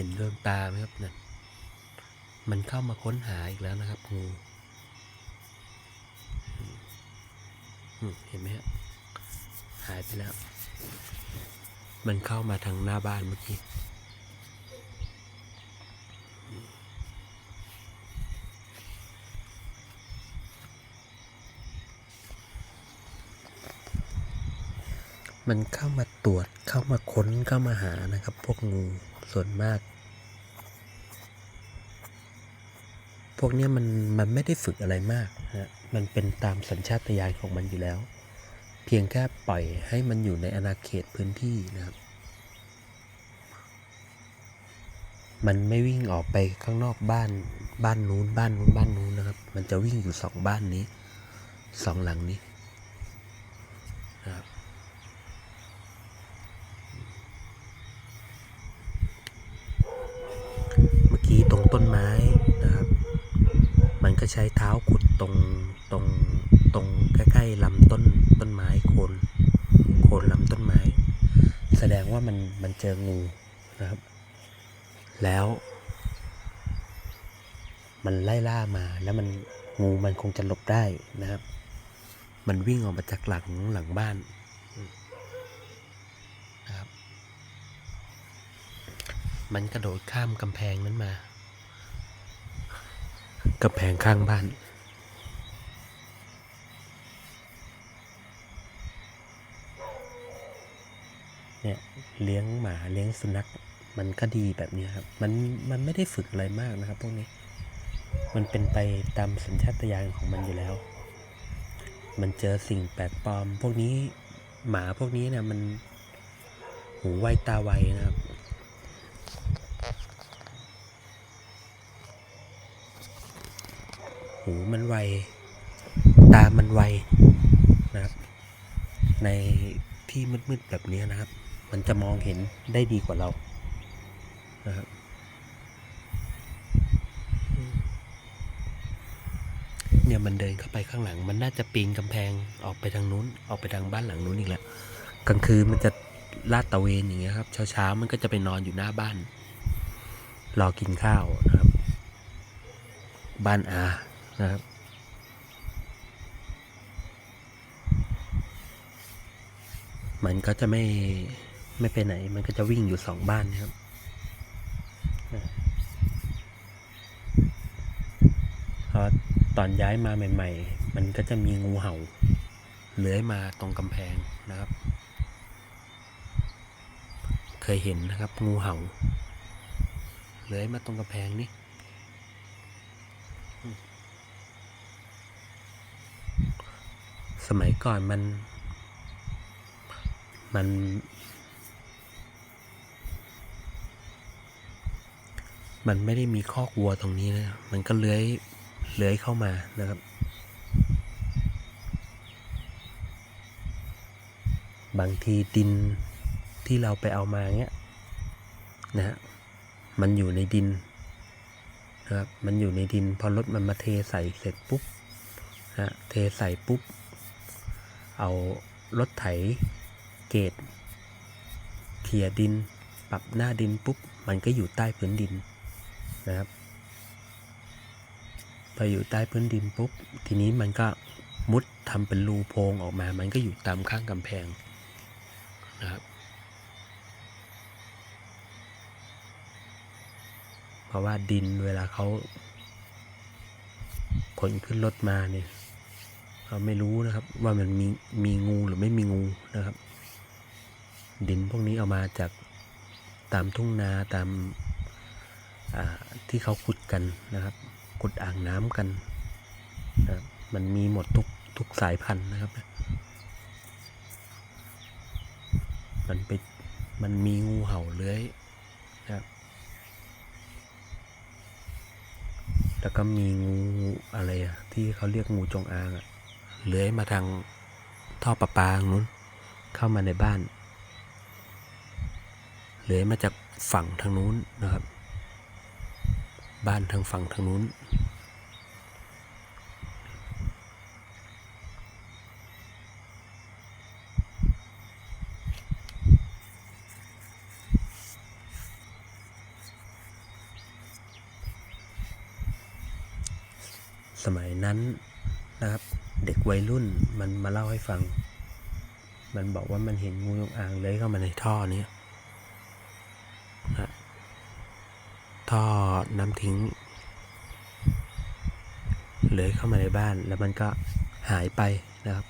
ห็นดวงตาไหมครับเนี่ยมันเข้ามาค้นหาอีกแล้วนะครับงูเห็นไหมฮะหายไปแล้ว มันเข้ามาทางหน้าบ้านเมื่อกี้มันเข้ามาตรวจเข้ามาค้นเข้ามาหานะครับ พวกงู ส่วนมาก พวกนี้มันมันไม่ได้ฝึกอะไรมากนะฮะมันเป็นตามสัญชาตญาณของมันอยู่แล้ว เพียงแค่ปล่อยให้มันอยู่ในอาณาเขตพื้นที่นะครับ มันไม่วิ่งออกไปข้างนอกบ้านบ้านนู้นบ้านนู้นบ้านนู้นนะครับ มันจะวิ่งอยู่สองบ้านนี้สองหลังนี้นะครับ เมื่อกี้ ต้นไม้นะครับ มันก็ใช้เท้าขุดตรงตรงตรงใกล้ๆลำต้นต้นไม้โคนโคนลำต้นไม้ แสดงว่ามันมันเจองูนะครับ แล้ว มันไล่ล่ามาแล้วมันงูมันคงจะหลบได้นะครับ มันวิ่งออกมาจากหลังหลังบ้านนะครับ มันกระโดดข้ามกำแพงนั้นมา กำแพงข้างบ้าน เนี่ยเลี้ยงหมาเลี้ยงสุนัขมันก็ดีแบบนี้ครับ มันมันไม่ได้ฝึกอะไรมากนะครับพวกนี้ มันเป็นไปตามสัญชาตญาณของมันอยู่แล้ว มันเจอสิ่งแปลกปลอม พวกนี้หมาพวกนี้เนี่ยมันหูไวตาไวนะครับ หูมันไว ตามันไวนะครับ ในที่มืดๆแบบนี้นะครับ มันจะมองเห็นได้ดีกว่าเรานะครับเนี่ยมันเดินเข้าไปข้างหลัง มันน่าจะปีนกำแพงออกไปทางนู้น ออกไปทางบ้านหลังนู้นอีกแล้วกลางคืนมันจะลาดตะเวนอย่างเงี้ยครับ เช้าๆมันก็จะไปนอนอยู่หน้าบ้าน รอกินข้าวนะครับ บ้านอา นะครับมันก็จะไม่ไม่ไปไหน มันก็จะวิ่งอยู่สองบ้านนะครับพอตอนย้ายมาใหม่ ๆ มันก็จะมีงูเห่าเลื้อยมาตรงกำแพงนะครับ เคยเห็นนะครับ งูเห่าเลื้อยมาตรงกำแพงนี่ สมัยก่อนมัน มัน มันไม่ได้มีคอกวัวตรงนี้นะ มันก็เลื้อย เลื้อยเข้ามานะครับ บางทีดินที่เราไปเอามาเงี้ยนะฮะ มันอยู่ในดินนะครับ มันอยู่ในดิน พอรถมันมาเทใส่เสร็จปุ๊บนะฮะเทใส่ปุ๊บ เอารถไถเกตเขี่ยดิน ปรับหน้าดินปุ๊บ มันก็อยู่ใต้พื้นดินนะครับพออยู่ใต้พื้นดินปุ๊บ ทีนี้มันก็มุดทำเป็นรูโพรงออกมา มันก็อยู่ตามข้างกำแพงนะครับเพราะว่าดินเวลาเขาขนขึ้นรถมาเนี่ย ไม่รู้นะครับ ว่ามันมีมีงูหรือไม่มีงูนะครับ ดินพวกนี้เอามาจากตามทุ่งนาตามาที่เขาขุดกันนะครับ ขุดอ่างน้ำกันนะครับมันมีหมดทุกทุกสายพันธุ์นะครับ มันไปมันมีงูเห่าเลื้อยนะครับ แล้วก็มีงูอะไรอะที่เขาเรียกงูจงอางอะ เลื้อยมาทางท่อประปาตงนู้น เข้ามาในบ้าน เลื้อยมาจากฝั่งทางนู้นนะครับ บ้านทางฝั่งทางนู้น สมัยนั้นนะครับ เด็กวัยรุ่นมันมาเล่าให้ฟัง มันบอกว่ามันเห็นงูจงอางเลื้อยเข้ามาในท่อเนี้ยนะท่อน้ำทิ้งเลื้อยเข้ามาในบ้านแล้วมันก็หายไปนะครับ